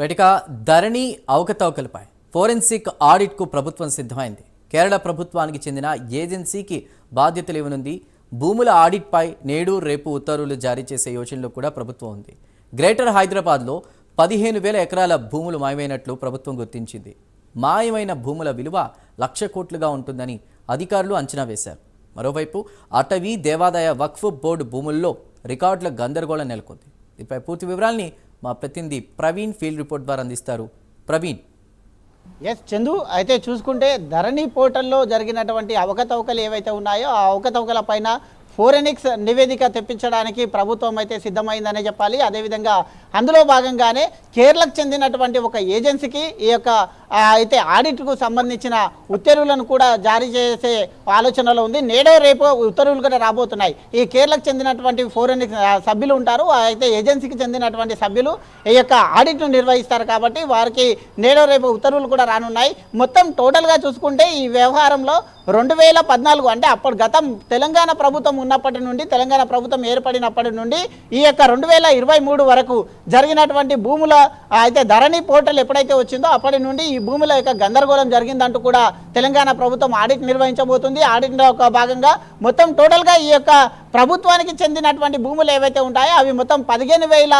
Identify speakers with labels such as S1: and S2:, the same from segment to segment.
S1: రైట్గా ధరణి అవకతవకలపై forensic ఆడిట్కు ప్రభుత్వం సిద్ధమైంది. కేరళ ప్రభుత్వానికి చెందిన ఏజెన్సీకి బాధ్యతలు ఇవ్వనుంది. భూముల ఆడిట్పై నేడు రేపు ఉత్తర్వులు జారీ చేసే యోచనలో కూడా ప్రభుత్వం ఉంది. గ్రేటర్ హైదరాబాద్లో పదిహేను వేల ఎకరాల భూములు మాయమైనట్లు ప్రభుత్వం గుర్తించింది. మాయమైన భూముల విలువ లక్ష కోట్లుగా ఉంటుందని అధికారులు అంచనా వేశారు. మరోవైపు అటవీ దేవాదాయ వక్ఫ్ బోర్డు భూముల్లో రికార్డుల గందరగోళం నెలకొంది. దీనిపై పూర్తి వివరాల్ని మా ప్రతినిధి ప్రవీణ్ ఫీల్డ్ రిపోర్ట్ ద్వారా అందిస్తారు. ప్రవీణ్.
S2: ఎస్ చందు అయితే చూసుకుంటే ధరణి పోర్టల్లో జరిగినటువంటి అవకతవకలు ఏవైతే ఉన్నాయో ఆ అవకతవకల పైన ఫోరెనిక్స్ నివేదిక తెప్పించడానికి ప్రభుత్వం అయితే సిద్ధమైందనే చెప్పాలి. అదేవిధంగా అందులో భాగంగానే కేరళకు చెందినటువంటి ఒక ఏజెన్సీకి ఈ యొక్క అయితే ఆడిట్కు సంబంధించిన ఉత్తర్వులను కూడా జారీ చేసే ఆలోచనలో ఉంది. నేడో రేపు ఉత్తర్వులు కూడా రాబోతున్నాయి. ఈ కేరళకు చెందినటువంటి ఫోరెన్ సభ్యులు ఉంటారు. అయితే ఏజెన్సీకి చెందినటువంటి సభ్యులు ఈ యొక్క ఆడిట్ను నిర్వహిస్తారు కాబట్టి వారికి నేడో రేపు ఉత్తర్వులు కూడా రానున్నాయి. మొత్తం టోటల్గా చూసుకుంటే ఈ వ్యవహారంలో రెండు వేల పద్నాలుగు అంటే అప్పుడు గతం తెలంగాణ ప్రభుత్వం ఉన్నప్పటి నుండి తెలంగాణ ప్రభుత్వం ఏర్పడినప్పటి నుండి ఈ యొక్క రెండు వేల ఇరవై మూడు వరకు జరిగినటువంటి భూముల అయితే ధరణి పోర్టల్ ఎప్పుడైతే వచ్చిందో అప్పటి నుండి ఈ భూముల యొక్క గందరగోళం జరిగిందంటూ కూడా తెలంగాణ ప్రభుత్వం ఆడిట్ నిర్వహించబోతుంది. ఆడిట్లో ఒక భాగంగా మొత్తం టోటల్గా ఈ యొక్క ప్రభుత్వానికి చెందినటువంటి భూములు ఏవైతే ఉంటాయో అవి మొత్తం పదిహేను వేల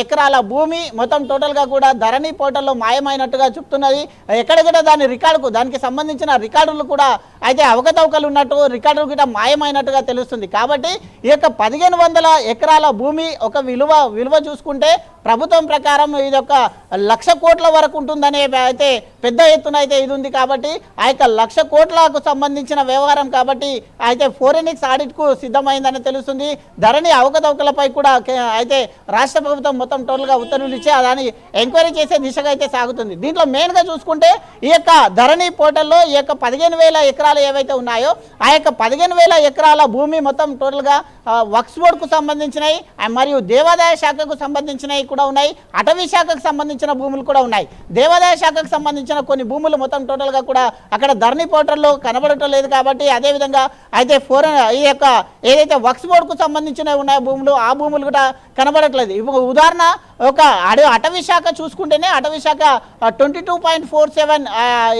S2: ఎకరాల భూమి మొత్తం టోటల్గా కూడా ధరణి పోర్టల్లో మాయమైనట్టుగా చెప్తున్నది. ఎక్కడెక్కడ దాని రికార్డుకు దానికి సంబంధించిన రికార్డులు కూడా అయితే అవకతవకలు ఉన్నట్టు రికార్డులు కూడా మాయమైనట్టుగా తెలుస్తుంది. కాబట్టి ఈ యొక్క పదిహేను వందల ఎకరాల భూమి ఒక విలువ విలువ చూసుకుంటే ప్రభుత్వం ప్రకారం ఇది ఒక లక్ష కోట్ల వరకు ఉంటుందనే అయితే పెద్ద ఎత్తున అయితే ఇది ఉంది కాబట్టి ఆ యొక్క లక్ష కోట్లకు సంబంధించిన వ్యవహారం కాబట్టి అయితే ఫోరెనిక్స్ ఆడిట్కు సిద్ధమైందని తెలుస్తుంది. ధరణి అవకతవకలపై కూడా అయితే రాష్ట్ర ప్రభుత్వం మొత్తం టోటల్గా ఉత్తర్వులు ఇచ్చి దాన్ని ఎంక్వైరీ చేసే దిశగా అయితే సాగుతుంది. దీంట్లో మెయిన్గా చూసుకుంటే ఈ యొక్క ధరణి పోర్టల్లో ఈ యొక్క పదిహేను వేల ఎకరాలు ఏవైతే ఉన్నాయో ఆ యొక్క పదిహేను వేల ఎకరాల భూమి మొత్తం టోటల్గా వక్స్ బోర్డుకు సంబంధించినవి మరియు దేవాదాయ శాఖకు సంబంధించినవి కూడా ఉన్నాయి. అటవీ శాఖకు సంబంధించిన భూములు కూడా ఉన్నాయి. దేవాదాయ శాఖకు సంబంధించిన కొన్ని భూములు మొత్తం టోటల్గా కూడా అక్కడ ధరణి పోర్టల్లో కనబడటం లేదు కాబట్టి అదేవిధంగా అయితే ఫోర్ ఈ యొక్క ఏదైతే వక్స్ బోర్డుకు సంబంధించినవి ఉన్నాయో భూములు ఆ భూములు కూడా కనబడట్లేదు. ఇప్పుడు ఉదాహరణ ఒక అడవి అటవీ శాఖ చూసుకుంటేనే అటవీ శాఖ twenty two point four seven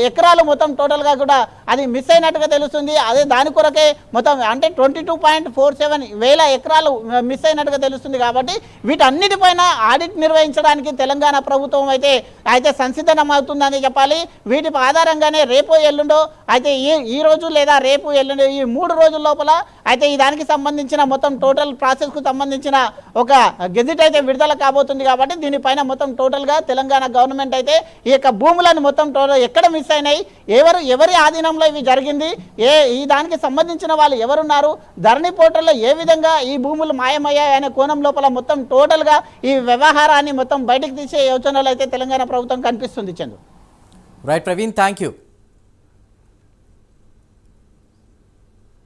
S2: ఎకరాలు మొత్తం టోటల్గా కూడా అది మిస్ అయినట్టుగా తెలుస్తుంది. అదే దాని కొరకే మొత్తం అంటే twenty two point four seven వేల ఎకరాలు మిస్ అయినట్టుగా తెలుస్తుంది కాబట్టి వీటన్నిటిపైన ఆడిట్ నిర్వహించడానికి తెలంగాణ ప్రభుత్వం అయితే అయితే సంసిద్ధమవుతుందని చెప్పాలి. వీటి ఆధారంగానే రేపు ఎల్లుండో అయితే ఈ ఈ రోజు లేదా రేపు ఎల్లుండో ఈ మూడు రోజుల లోపల అయితే ఈ దానికి సంబంధించిన మొత్తం టోటల్ ప్రాసెస్కు సంబంధించిన ఒక గెజిట్ అయితే విడుదల కాబోతుంది కాబట్టి దీనిపైన మొత్తం టోటల్గా తెలంగాణ గవర్నమెంట్ అయితే ఈ యొక్క భూములను మొత్తం టోటల్ ఎక్కడ మిస్ అయినాయి? ఎవరు ఎవరి ఆధీనంలో ఇవి జరిగింది? ఏ ఈ దానికి సంబంధించిన వాళ్ళు ఎవరున్నారు? ధరణి పోర్టల్లో ఏ విధంగా ఈ భూములు మాయమయ్యాయి అనే కోణం లోపల మొత్తం టోటల్గా ఈ వ్యవహారాన్ని మొత్తం బయటకు తీసే యోచనలు అయితే తెలంగాణ ప్రభుత్వం కనిపిస్తుంది Chandu.
S1: Right Praveen thank you